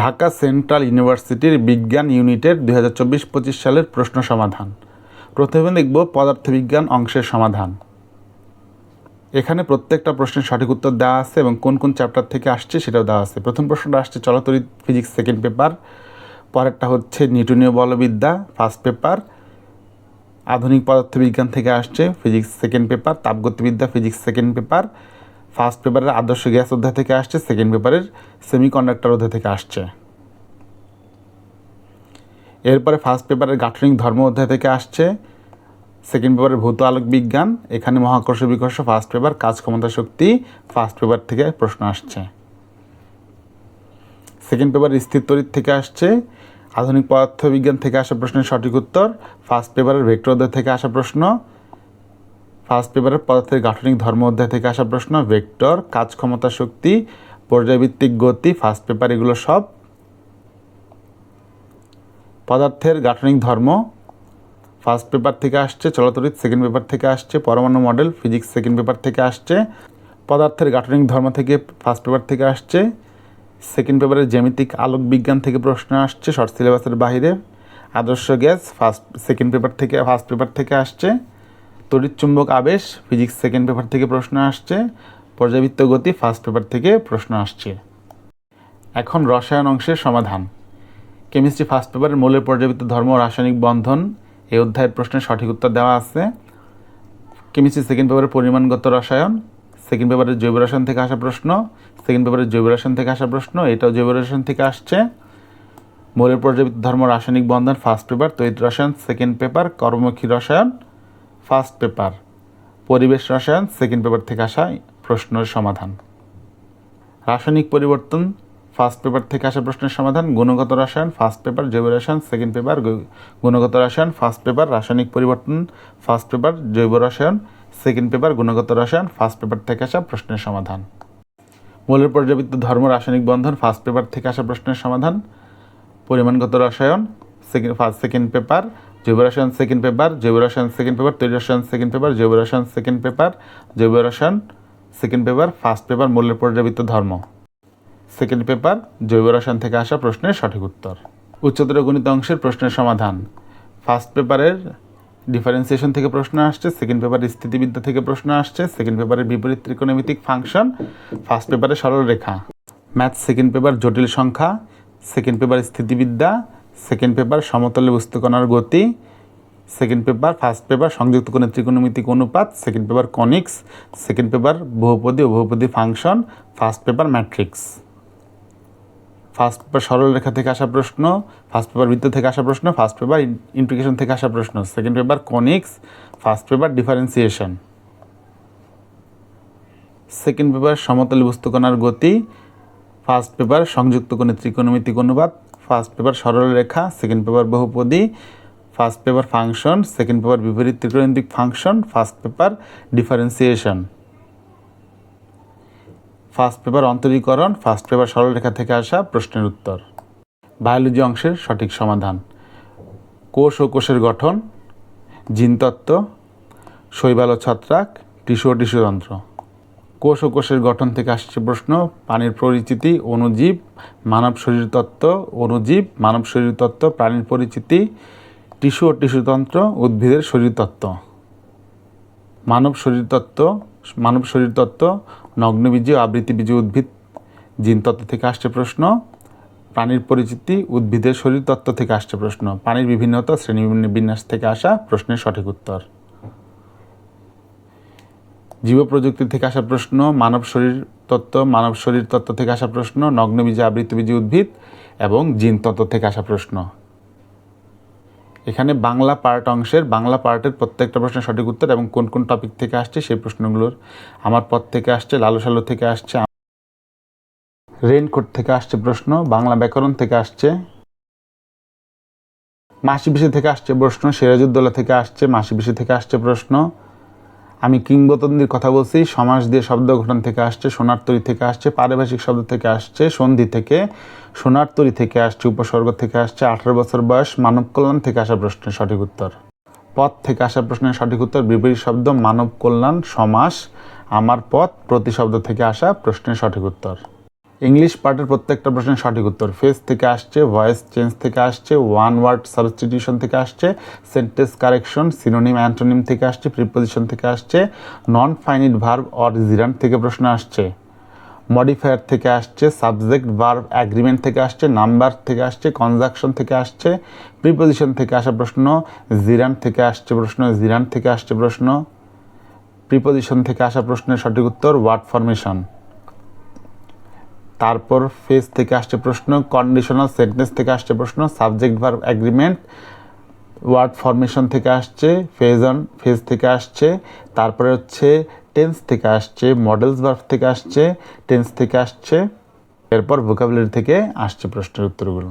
Dhaka central ইউনিভার্সিটির বিজ্ঞান ইউনিটের দুই হাজার চব্বিশ পঁচিশ সালের প্রশ্ন সমাধান। প্রথমে দেখব পদার্থবিজ্ঞান অংশের সমাধান। এখানে প্রত্যেকটা প্রশ্নের সঠিক উত্তর দেওয়া আছে এবং কোন কোন চ্যাপ্টার থেকে আসছে সেটাও দেওয়া আছে। প্রথম প্রশ্নটা আসছে চলতরিৎ ফিজিক্স সেকেন্ড পেপার, পরেরটা হচ্ছে নিউটনীয় বলবিদ্যা, ফার্স্ট পেপার, আধুনিক পদার্থবিজ্ঞান থেকে আসছে ফিজিক্স সেকেন্ড পেপার, তাপগতিবিদ্যা ফিজিক্স সেকেন্ড পেপার ফার্স্ট পেপারের আদর্শ গ্যাস অধ্যায় থেকে আসছে, সেকেন্ড পেপারের সেমিকন্ডাক্টর অধ্যায় থেকে আসছে। এরপরে ফার্স্ট পেপারের গাঠনিক ধর্ম অধ্যায় থেকে আসছে, সেকেন্ড পেপারের ভৌত আলোক বিজ্ঞান, এখানে মহাকর্ষ বিকর্ষ, ফার্স্ট পেপার, কাজ ক্ষমতা শক্তি, ফার্স্ট পেপার থেকে প্রশ্ন আসছে। সেকেন্ড পেপার স্থির তড়িৎ থেকে আসছে, আধুনিক পদার্থবিজ্ঞান থেকে আসা প্রশ্নের সঠিক উত্তর, ফার্স্ট পেপারের ভেক্টর অধ্যায় থেকে আসা প্রশ্ন ফার্স্ট পেপারের পদার্থের গাঠনিক ধর্ম অধ্যায় থেকে আসা প্রশ্ন, ভেক্টর, কাজ ক্ষমতা শক্তি, পর্যায়ভিত্তিক গতি, ফার্স্ট পেপার, এগুলো সব পদার্থের গাঠনিক ধর্ম। ফার্স্ট পেপার থেকে আসছে, চলতরিৎ সেকেন্ড পেপার থেকে আসছে, পরমাণু মডেল, ফিজিক্স সেকেন্ড পেপার থেকে আসছে, পদার্থের গাঠনিক ধর্ম থেকে ফার্স্ট পেপার থেকে আসছে, সেকেন্ড পেপারের জ্যামিতিক আলোক বিজ্ঞান থেকে প্রশ্ন আসছে, শর্ট সিলেবাসের বাইরে, আদর্শ গ্যাস ফার্স্ট, সেকেন্ড পেপার থেকে, ফার্স্ট পেপার থেকে আসছে। তড়িৎচুম্বক আবেশ ফিজিক্স সেকেন্ড পেপার থেকে প্রশ্ন আসছে পর্যাবৃত্ত গতি ফার্স্ট পেপার থেকে প্রশ্ন আসছে। এখন রসায়ন অংশের সমাধান। কেমিস্ট্রি ফার্স্ট পেপারের মৌলের পর্যাবৃত্ত ধর্ম রাসায়নিক বন্ধন, এই অধ্যায়ের প্রশ্নের সঠিক উত্তর দেওয়া আছে। কেমিস্ট্রি সেকেন্ড পেপারের পরিমাণগত রসায়ন সেকেন্ড পেপারের জৈব রসায়ন থেকে আসা প্রশ্ন সেকেন্ড পেপারের জৈব রসায়ন থেকে আসা প্রশ্ন, এটাও জৈব রসায়ন থেকে আসছে। মৌলের পর্যাবৃত্ত ধর্ম রাসায়নিক বন্ধন ফার্স্ট পেপার তৈরি রসায়ন সেকেন্ড পেপার কর্মমুখী রসায়ন ফার্স্ট পেপার, পরিবেশ রসায়ন সেকেন্ড পেপার থেকে আসা প্রশ্নের সমাধান। রাসায়নিক পরিবর্তন ফার্স্ট পেপার থেকে আসা প্রশ্নের সমাধান, গুণগত রসায়ন ফার্স্ট পেপার জৈব রসায়ন সেকেন্ড পেপার গুণগত রসায়ন ফার্স্ট পেপার রাসায়নিক পরিবর্তন ফার্স্ট পেপার জৈব রসায়ন সেকেন্ড পেপার গুণগত রসায়ন ফার্স্ট পেপার থেকে আসা প্রশ্নের সমাধান। মৌলের পর্যাবৃত্ত ধর্ম, রাসায়নিক বন্ধন ফার্স্ট পেপার থেকে আসা প্রশ্নের সমাধান, পরিমাণগত রসায়ন সেকেন্ড ফার্স্ট সেকেন্ড পেপার জৈব রসায়ন সেকেন্ড পেপার জৈব রসায়ন সেকেন্ড পেপার তৈরি সেকেন্ড পেপার জৈব রসায়ন সেকেন্ড পেপার জৈব রসায়ন সেকেন্ড পেপার ফার্স্ট পেপার মূল্যের পর্যাবৃত্ত ধর্ম। সেকেন্ড পেপার জৈব রসায়ন থেকে আসা প্রশ্নের সঠিক উত্তর। উচ্চতর গণিত অংশের প্রশ্নের সমাধান। ফার্স্ট পেপারের ডিফারেন্সিয়েশন থেকে প্রশ্ন আসছে সেকেন্ড পেপারের স্থিতিবিদ্যা থেকে প্রশ্ন আসছে সেকেন্ড পেপারের বিপরীত ত্রিকোণমিতিক ফাংশন ফার্স্ট পেপারে সরল রেখা ম্যাথ সেকেন্ড পেপার জটিল সংখ্যা সেকেন্ড পেপার স্থিতিবিদ্যা সেকেন্ড পেপার, সমতলে বস্তুকণার গতি, সেকেন্ড পেপার ফার্স্ট পেপার সংযুক্ত কোণের ত্রিকোণমিতিক অনুপাত, second paper conics, second paper বহুপদী ও বহুপদী function first paper matrix first paper সরল রেখা থেকে আসা প্রশ্ন ফার্স্ট পেপার বৃত্ত থেকে আসা প্রশ্ন ফার্স্ট পেপার ইমপ্লিকেশন থেকে আসা প্রশ্ন second paper conics first paper differentiation second paper সমতলী বস্তুকণার গতি ফার্স্ট পেপার সংযুক্ত কোণে ত্রিকোণমিতিক অনুপাত ফার্স্ট পেপার সরল রেখা সেকেন্ড পেপার বহুপদী, first paper function, second paper বিপরীত ত্রিকোণমিতিক function, first paper differentiation. First paper অন্তরীকরণ, first paper সরলরেখা থেকে আসা প্রশ্নের উত্তর। বায়োলজি অংশের সঠিক সমাধান। কোষ ও কোষের গঠন, জিনতত্ত্ব, শৈবাল ছত্রাক, টিস্যু ও টিস্যুতন্ত্র। কোষ ও কোষের গঠন থেকে আসছে প্রশ্ন পানির পরিচিতি, অণুজীব, মানব শরীর তত্ত্ব, অণুজীব, মানব শরীর তত্ত্ব, প্রাণীর পরিচিতি, টিস্যু ও টিস্যুতন্ত্র উদ্ভিদের শরীরতত্ত্ব মানব শরীরতত্ত্ব মানব শরীরতত্ত্ব নগ্নবীজী ও আবৃত্তিবীজী উদ্ভিদ জিনতত্ত্ব থেকে আসছে প্রশ্ন, প্রাণীর পরিচিতি, উদ্ভিদের শরীরতত্ত্ব থেকে আসছে প্রশ্ন পানির বিভিন্নতা শ্রেণি বিন্যাস থেকে আসা প্রশ্নের সঠিক উত্তর। জীব প্রযুক্তি থেকে আসা প্রশ্ন, মানব শরীর তত্ত্ব, মানব শরীর তত্ত্ব থেকে আসা প্রশ্ন নগ্নবীজী আবৃত্তিবীজী উদ্ভিদ এবং জিন তত্ত্ব থেকে আসা প্রশ্ন। এখানে বাংলা পার্ট অংশের, বাংলা পার্টের প্রত্যেকটা প্রশ্নের সঠিক উত্তর এবং কোন কোন টপিক থেকে আসছে সেই প্রশ্নগুলোর আমার পথ থেকে আসছে লালু সালু থেকে আসছে রেনকোট থেকে আসছে প্রশ্ন, বাংলা ব্যাকরণ থেকে আসছে মাসি বিশি থেকে আসছে প্রশ্ন, সিরাজউদ্দৌলা থেকে আসছে মাসি বিশি থেকে আসছে প্রশ্ন আমি কিংবদন্তির কথা বলছি, সমাস দিয়ে শব্দ গঠন থেকে আসছে, সোনার তরি থেকে আসছে, পারিভাষিক শব্দ থেকে আসছে, সন্ধি থেকে, সোনার তরি থেকে আসছে, উপসর্গ থেকে আসছে, আঠারো বছর বয়স, মানব কল্যাণ থেকে আসা প্রশ্নের সঠিক উত্তর। পথ থেকে আসা প্রশ্নের সঠিক উত্তর, বিপরীত শব্দ, মানব কল্যাণ, সমাস, আমার পথ, প্রতিশব্দ থেকে আসা প্রশ্নের সঠিক উত্তর। ইংলিশ পার্টের প্রত্যেকটা প্রশ্নের সঠিক উত্তর। ফেস থেকে আসছে ভয়েস চেঞ্জ থেকে আসছে ওয়ান ওয়ার্ড সাবস্টিটিউশন থেকে আসছে সেন্টেন্স কারেকশন সিনোনিম অ্যান্টোনিম থেকে আসছে প্রিপোজিশন থেকে আসছে non finite verb or gerund থেকে প্রশ্ন আসছে মডিফায়ার থেকে আসছে সাবজেক্ট ভার্ব অ্যাগ্রিমেন্ট থেকে আসছে নাম্বার থেকে আসছে কনজাকশন থেকে আসছে প্রিপোজিশন থেকে আসা প্রশ্ন জিরান থেকে আসছে প্রশ্ন জিরান থেকে আসছে প্রশ্ন প্রিপোজিশন থেকে আসা প্রশ্নের সঠিক উত্তর ওয়ার্ড ফরমেশন তারপর ফেজ থেকে আসছে প্রশ্ন কন্ডিশনাল সেন্টেন্স থেকে আসছে প্রশ্ন subject verb agreement word formation থেকে আসছে ফেজ অন ফেজ থেকে আসছে, তারপরে হচ্ছে টেন্স থেকে আসছে মডেলস ভার্ব থেকে আসছে টেন্স থেকে আসছে, এরপর ভোকাবুলারি থেকে আসছে প্রশ্নের উত্তরগুলো।